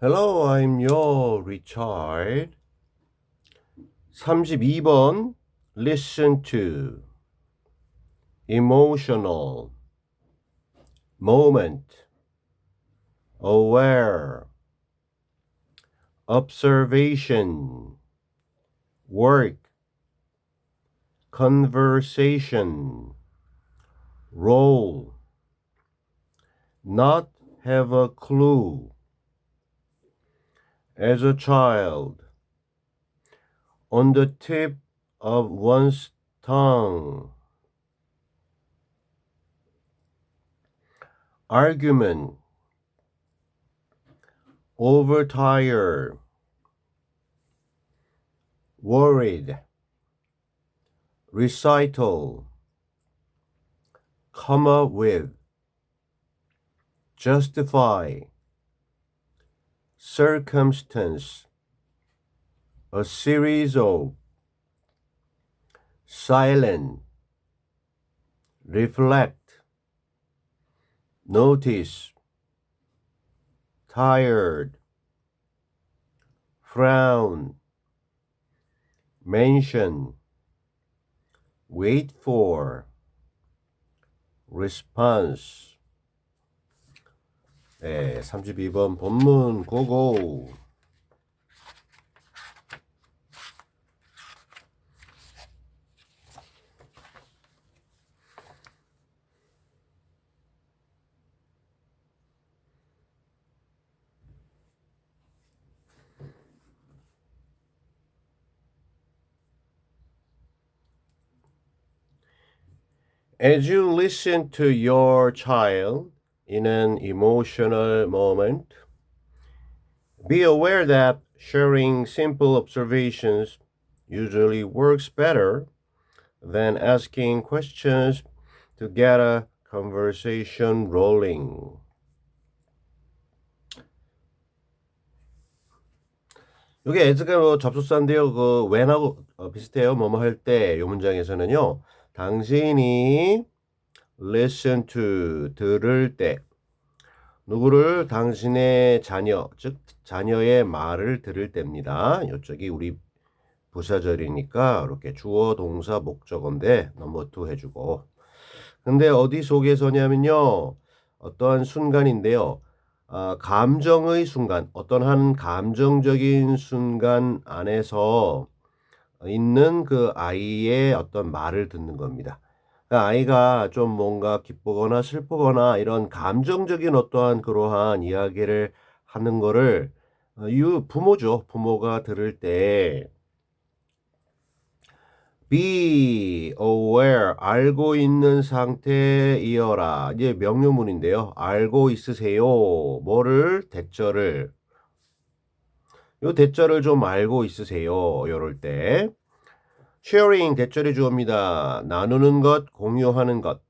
Hello, I'm your Richard. 32번 Listen to Emotional. Moment. Aware. Observation. Work. Conversation. Role. Not have a clue as a child, on the tip of one's tongue. Argument, overtired, worried, recital, come up with, justify circumstance, a series of silent, reflect, notice, tired, frown, mention, wait for, response. 네, 32번 본문 고고. As you listen to your child in an emotional moment, be aware that sharing simple observations usually works better than asking questions to get a conversation rolling. 이게 에즈가 뭐 접속사인데요. 그 when하고 어, 비슷해요. 뭐뭐 할 때 이 문장에서는요. 당신이 listen to 들을 때 누구를 당신의 자녀 즉 자녀의 말을 들을 때입니다. 이쪽이 우리 부사절이니까 이렇게 주어 동사 목적어인데 넘버 투 해주고 근데 어디 속에서냐면요 어떠한 순간인데요 아, 감정의 순간 어떤 한 감정적인 순간 안에서 있는 그 아이의 어떤 말을 듣는 겁니다. 그 아이가 좀 뭔가 기쁘거나 슬프거나 이런 감정적인 어떠한 그러한 이야기를 하는 거를 어, 유 부모죠. 부모가 들을 때 be aware 알고 있는 상태이어라. 이제 명료문인데요. 알고 있으세요. 뭐를 대절을 요 대절을 좀 알고 있으세요. 요럴 때 sharing 대절의 주어입니다. 나누는 것, 공유하는 것.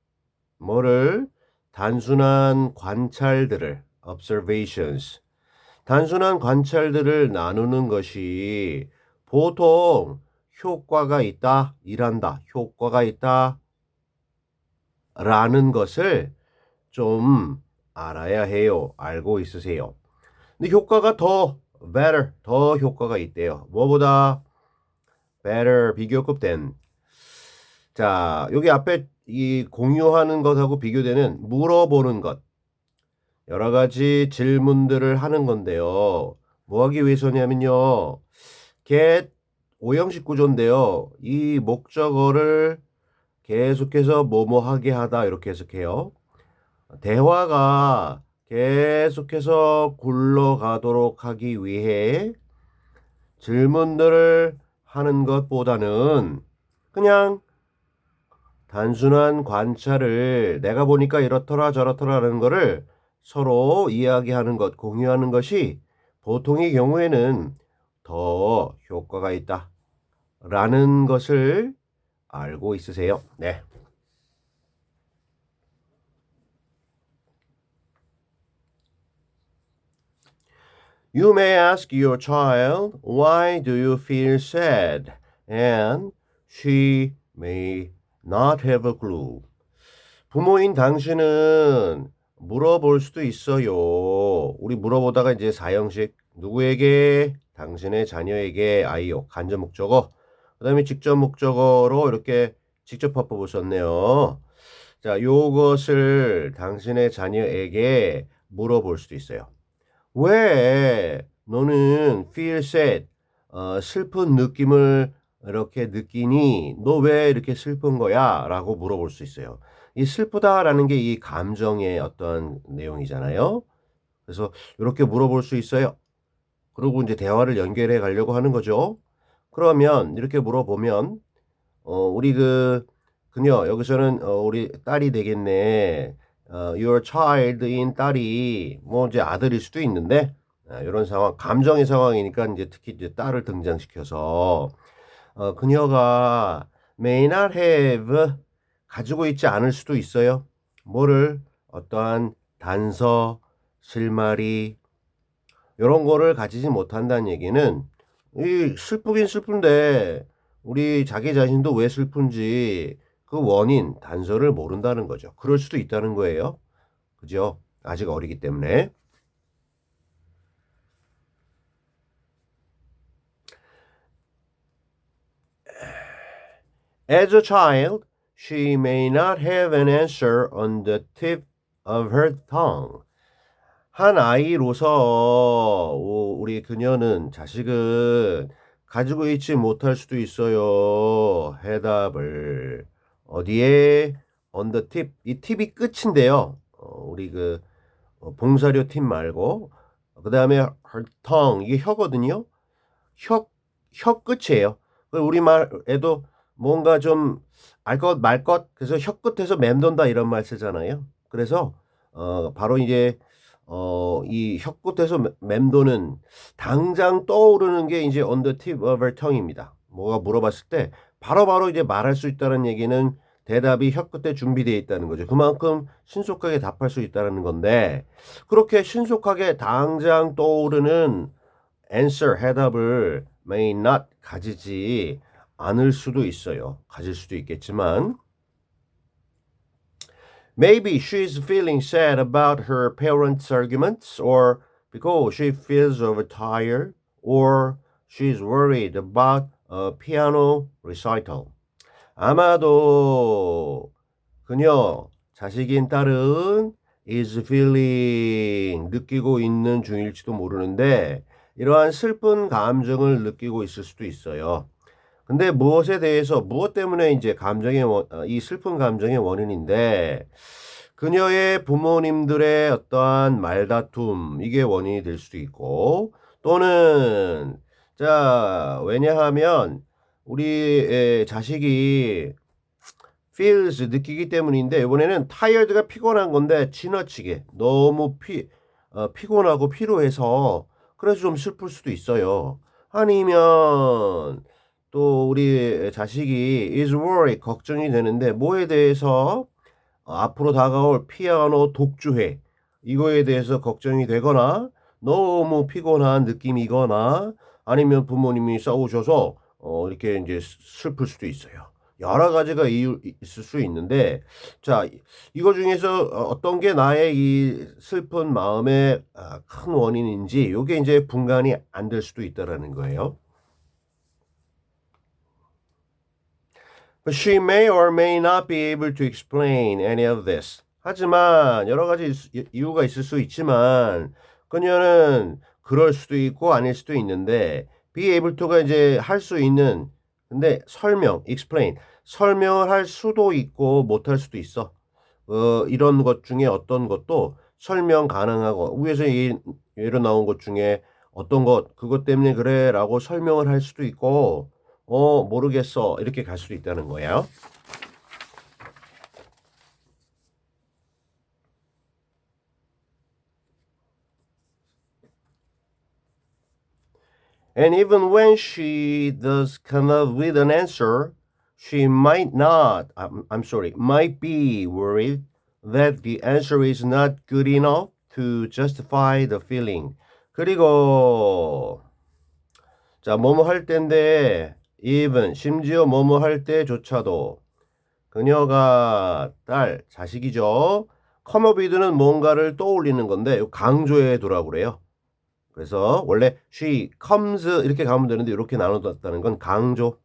뭐를 단순한 관찰들을 observations 단순한 관찰들을 나누는 것이 보통 효과가 있다, 일한다, 효과가 있다 라는 것을 좀 알아야 해요. 알고 있으세요. 근데 효과가 더 better, 더 효과가 있대요. 뭐보다 better 비교급 된. 자, 여기 앞에 이 공유하는 것하고 비교되는 물어보는 것. 여러 가지 질문들을 하는 건데요. 뭐 하기 위해서냐면요. get 오형식 구조인데요. 이 목적어를 계속해서 뭐뭐 하게 하다 이렇게 해석해요. 대화가 계속해서 굴러가도록 하기 위해 질문들을 하는 것보다는 그냥 단순한 관찰을 내가 보니까 이렇더라 저렇더라라는 거를 서로 이야기하는 것, 공유하는 것이 보통의 경우에는 더 효과가 있다. 라는 것을 알고 있으세요. 네. You may ask your child, why do you feel sad? And she may not have a clue. 부모인 당신은 물어볼 수도 있어요. 우리 물어보다가 이제 사형식 누구에게 당신의 자녀에게 아이요 간접 목적어 그다음에 직접 목적어로 이렇게 직접 화법을 썼네요. 자, 요것을 당신의 자녀에게 물어볼 수도 있어요. 왜 너는 feel sad, 어, 슬픈 느낌을 이렇게 느끼니? 너 왜 이렇게 슬픈 거야? 라고 물어볼 수 있어요. 이 슬프다라는 게 이 감정의 어떤 내용이잖아요. 그래서 이렇게 물어볼 수 있어요. 그리고 이제 대화를 연결해 가려고 하는 거죠. 그러면 이렇게 물어보면 어 우리 그 그녀 여기서는 어 우리 딸이 되겠네. 어 your child인 딸이 뭐 이제 아들일 수도 있는데 아, 이런 상황 감정의 상황이니까 이제 특히 이제 딸을 등장시켜서 어 그녀가 may not have 가지고 있지 않을 수도 있어요. 뭐를 어떠한 단서, 실마리 이런 거를 가지지 못한다는 얘기는 이 슬프긴 슬픈데 우리 자기 자신도 왜 슬픈지 그 원인, 단서를 모른다는 거죠. 그럴 수도 있다는 거예요. 그죠? 아직 어리기 때문에. As a child, she may not have an answer on the tip of her tongue. 한 아이로서 오- 우리 그녀는 자식은 가지고 있지 못할 수도 있어요. 해답을 어디에 the tip 이 팁이 끝인데요. 어, 우리 그 어, 봉사료 팁 말고 그 다음에 tongue 이게 혀거든요. 혀, 혀 끝이에요. 그 우리 말에도 뭔가 좀 알 것 말 것 그래서 혀 끝에서 맴돈다 이런 말 쓰잖아요. 그래서 어 바로 이제 어 이 혀 끝에서 맴- 맴도는 당장 떠오르는 게 이제 on the tip of her tongue입니다. 뭐가 물어봤을 때 바로 바로 이제 말할 수 있다는 얘기는 대답이 혀 끝에 준비되어 있다는 거죠. 그만큼 신속하게 답할 수 있다는 건데 그렇게 신속하게 당장 떠오르는 answer 해답을 may not 가지지 않을 수도 있어요. 가질 수도 있겠지만 maybe she's feeling sad about her parents' arguments or because she feels overtired or she's worried about a piano recital. 아마도 그녀 자식인 딸은 is feeling 느끼고 있는 중일지도 모르는데 이러한 슬픈 감정을 느끼고 있을 수도 있어요. 근데 무엇에 대해서 무엇 때문에 이제 감정의 원, 어, 이 슬픈 감정의 원인인데 그녀의 부모님들의 어떠한 말다툼 이게 원인이 될 수도 있고 또는 자 왜냐하면 우리의 자식이 feels 느끼기 때문인데 이번에는 tired가 피곤한 건데 지나치게 너무 피 어, 피곤하고 피로해서 그래서 좀 슬플 수도 있어요. 아니면 또 우리 자식이 is worried 걱정이 되는데 뭐에 대해서 어, 앞으로 다가올 피아노 독주회 이거에 대해서 걱정이 되거나 너무 피곤한 느낌이거나 아니면 부모님이 싸우셔서 어 이렇게 이제 슬플 수도 있어요. 여러 가지가 이유 있을 수 있는데 자 이거 중에서 어, 어떤 게 나의 이 슬픈 마음의 아, 큰 원인인지 요게 이제 분간이 안 될 수도 있다라는 거예요. But she may or may not be able to explain any of this. 하지만 여러 가지 이- 이유가 있을 수 있지만 그녀는 그럴 수도 있고 아닐 수도 있는데 be able to가 이제 할 수 있는 근데 설명, explain 설명을 할 수도 있고 못 할 수도 있어. 어, 이런 것 중에 어떤 것도 설명 가능하고 위에서 이, 예로 나온 것 중에 어떤 것 그것 때문에 그래라고 설명을 할 수도 있고 어 모르겠어 이렇게 갈 수도 있다는 거예요. And even when she does come up with an answer, she might not, I'm, I'm sorry, might be worried that the answer is not good enough to justify the feeling. 그리고 자, 뭐뭐 할 때인데 even 심지어 뭐뭐 할 때조차도 그녀가 딸 자식이죠. with는 뭔가를 떠올리는 건데 강조해 두라고 그래요. 그래서 원래 she comes 이렇게 가면 되는데 이렇게 나눠뒀다는 건 강조.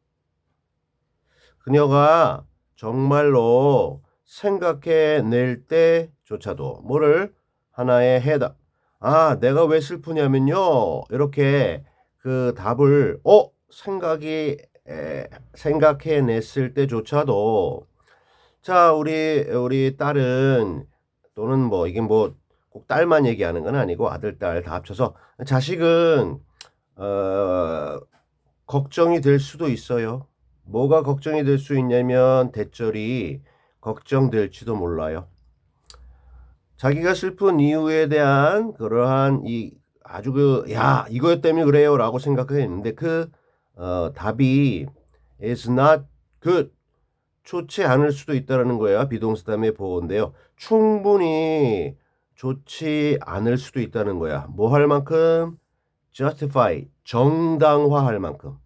그녀가 정말로 생각해낼 때조차도 뭐를 하나의 해답. 아, 내가 왜 슬프냐면요. 이렇게 그 답을 어 생각이 에, 생각해냈을 때조차도 자 우리 우리 딸은 또는 뭐 이게 뭐 꼭 딸만 얘기하는 건 아니고 아들 딸 다 합쳐서 자식은 어 걱정이 될 수도 있어요. 뭐가 걱정이 될 수 있냐면 대절이 걱정될지도 몰라요. 자기가 슬픈 이유에 대한 그러한 이 아주 그 야 이거 때문에 그래요라고 생각했는데 그 어, 답이 is not good 좋지 않을 수도 있다라는 거예요. 비동사담의 보호인데요. 충분히 좋지 않을 수도 있다는 거야. 뭐 할 만큼 justify 정당화할 만큼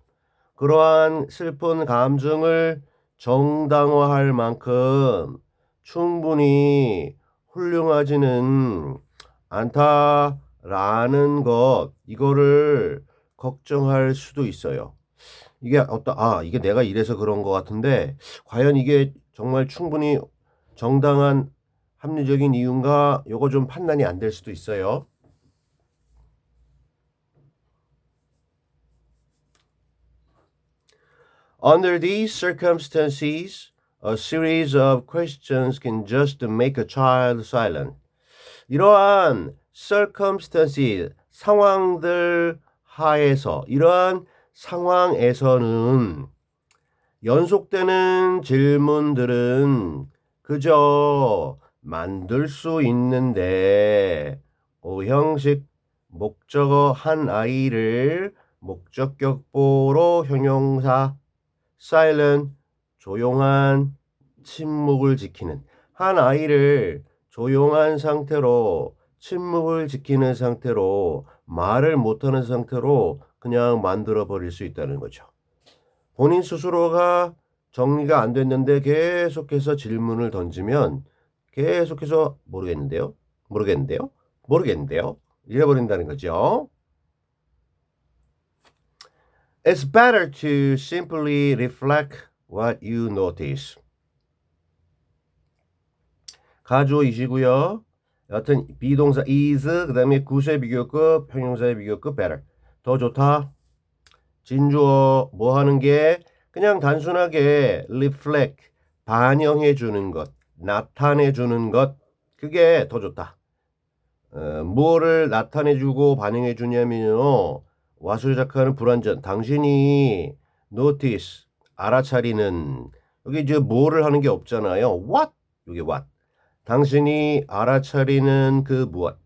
그러한 슬픈 감정을 정당화할 만큼 충분히 훌륭하지는 않다라는 것 이거를 걱정할 수도 있어요. 이게 어떤 아 이게 내가 이래서 그런 것 같은데 과연 이게 정말 충분히 정당한 합리적인 이유인가 요거 좀 판단이 안 될 수도 있어요. Under these circumstances, a series of questions can just make a child silent. 이러한 circumstances, 상황들 하에서, 이러한 상황에서는 연속되는 질문들은 그저 만들 수 있는데 오형식 목적어 한 아이를 목적격보로 형용사 silent 조용한 침묵을 지키는 한 아이를 조용한 상태로 침묵을 지키는 상태로 말을 못하는 상태로 그냥 만들어 버릴 수 있다는 거죠. 본인 스스로가 정리가 안 됐는데 계속해서 질문을 던지면 계속해서 모르겠는데요. 모르겠는데요. 모르겠는데요. 이래버린다는 거죠. It's better to simply reflect what you notice. 가조이시고요. 여튼 비동사 is 그다음에 구수의 비교급, 형용사의 비교급 better. 더 좋다. 진주어 뭐 하는 게 그냥 단순하게 reflect 반영해 주는 것, 나타내 주는 것 그게 더 좋다. 어, 뭐를 나타내 주고 반영해 주냐면요. 와수작하는 불완전. 당신이 notice 알아차리는 여기 이제 뭐를 하는 게 없잖아요. what 이게 what. 당신이 알아차리는 그 무엇.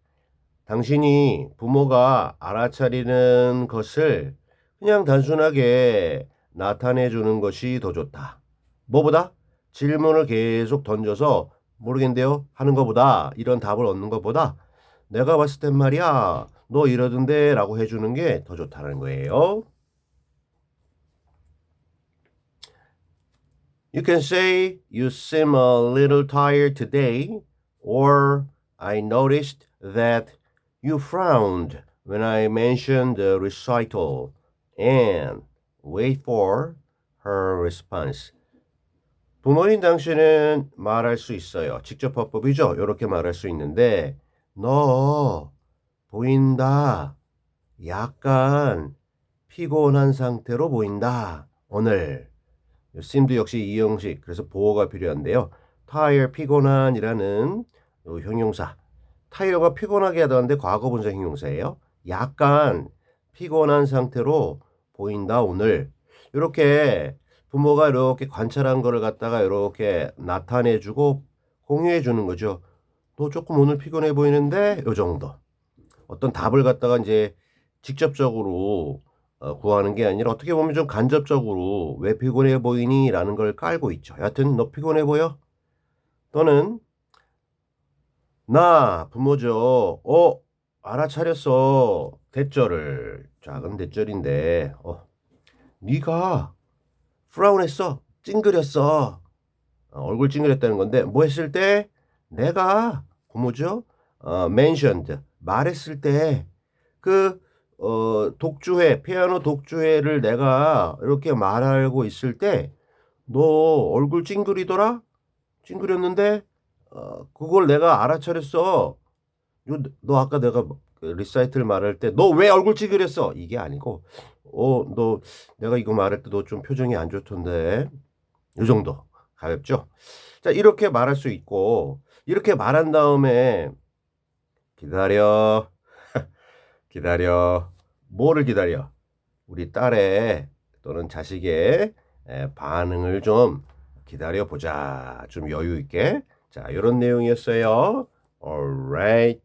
당신이 부모가 알아차리는 것을 그냥 단순하게 나타내 주는 것이 더 좋다. 뭐보다 질문을 계속 던져서 모르겠는데요 하는 것보다 이런 답을 얻는 것보다 내가 봤을 땐 말이야 너 이러던데 라고 해주는 게 더 좋다는 거예요. You can say you seem a little tired today or I noticed that you frowned when I mentioned the recital and wait for her response. 부모인 당신은 말할 수 있어요. 직접 화법이죠. 이렇게 말할 수 있는데 너 보인다. 약간 피곤한 상태로 보인다. 오늘 sim도 역시 이 형식 그래서 보호가 필요한데요. tired 피곤한이라는 형용사 타이어가 피곤하게 하다는데 과거 분사 형용사예요. 약간 피곤한 상태로 보인다 오늘 이렇게 부모가 이렇게 관찰한 거를 갖다가 이렇게 나타내주고 공유해 주는 거죠. 너 조금 오늘 피곤해 보이는데 요 정도. 어떤 답을 갖다가 이제 직접적으로 어, 구하는 게 아니라 어떻게 보면 좀 간접적으로 왜 피곤해 보이니? 라는 걸 깔고 있죠. 여하튼 너 피곤해 보여? 또는 나 부모죠. 어 알아차렸어. 대절을 작은 대절인데 어 네가 프라운했어. 찡그렸어. 어, 얼굴 찡그렸다는 건데 뭐 했을 때 내가 뭐죠? 어, mentioned 말했을 때그 어, 독주회 피아노 독주회를 내가 이렇게 말하고 있을 때 너 얼굴 찡그리더라? 찡그렸는데 어, 그걸 내가 알아차렸어. 요, 너 아까 내가 그 리사이틀 말할 때 너 왜 얼굴 찡그렸어? 이게 아니고 어, 너 내가 이거 말할 때 너 좀 표정이 안 좋던데. 이 정도. 가볍죠? 자, 이렇게 말할 수 있고 이렇게 말한 다음에 기다려. 기다려. 뭐를 기다려? 우리 딸의 또는 자식의 에, 반응을 좀 기다려 보자. 좀 여유 있게. 자, 이런 내용이었어요. Alright.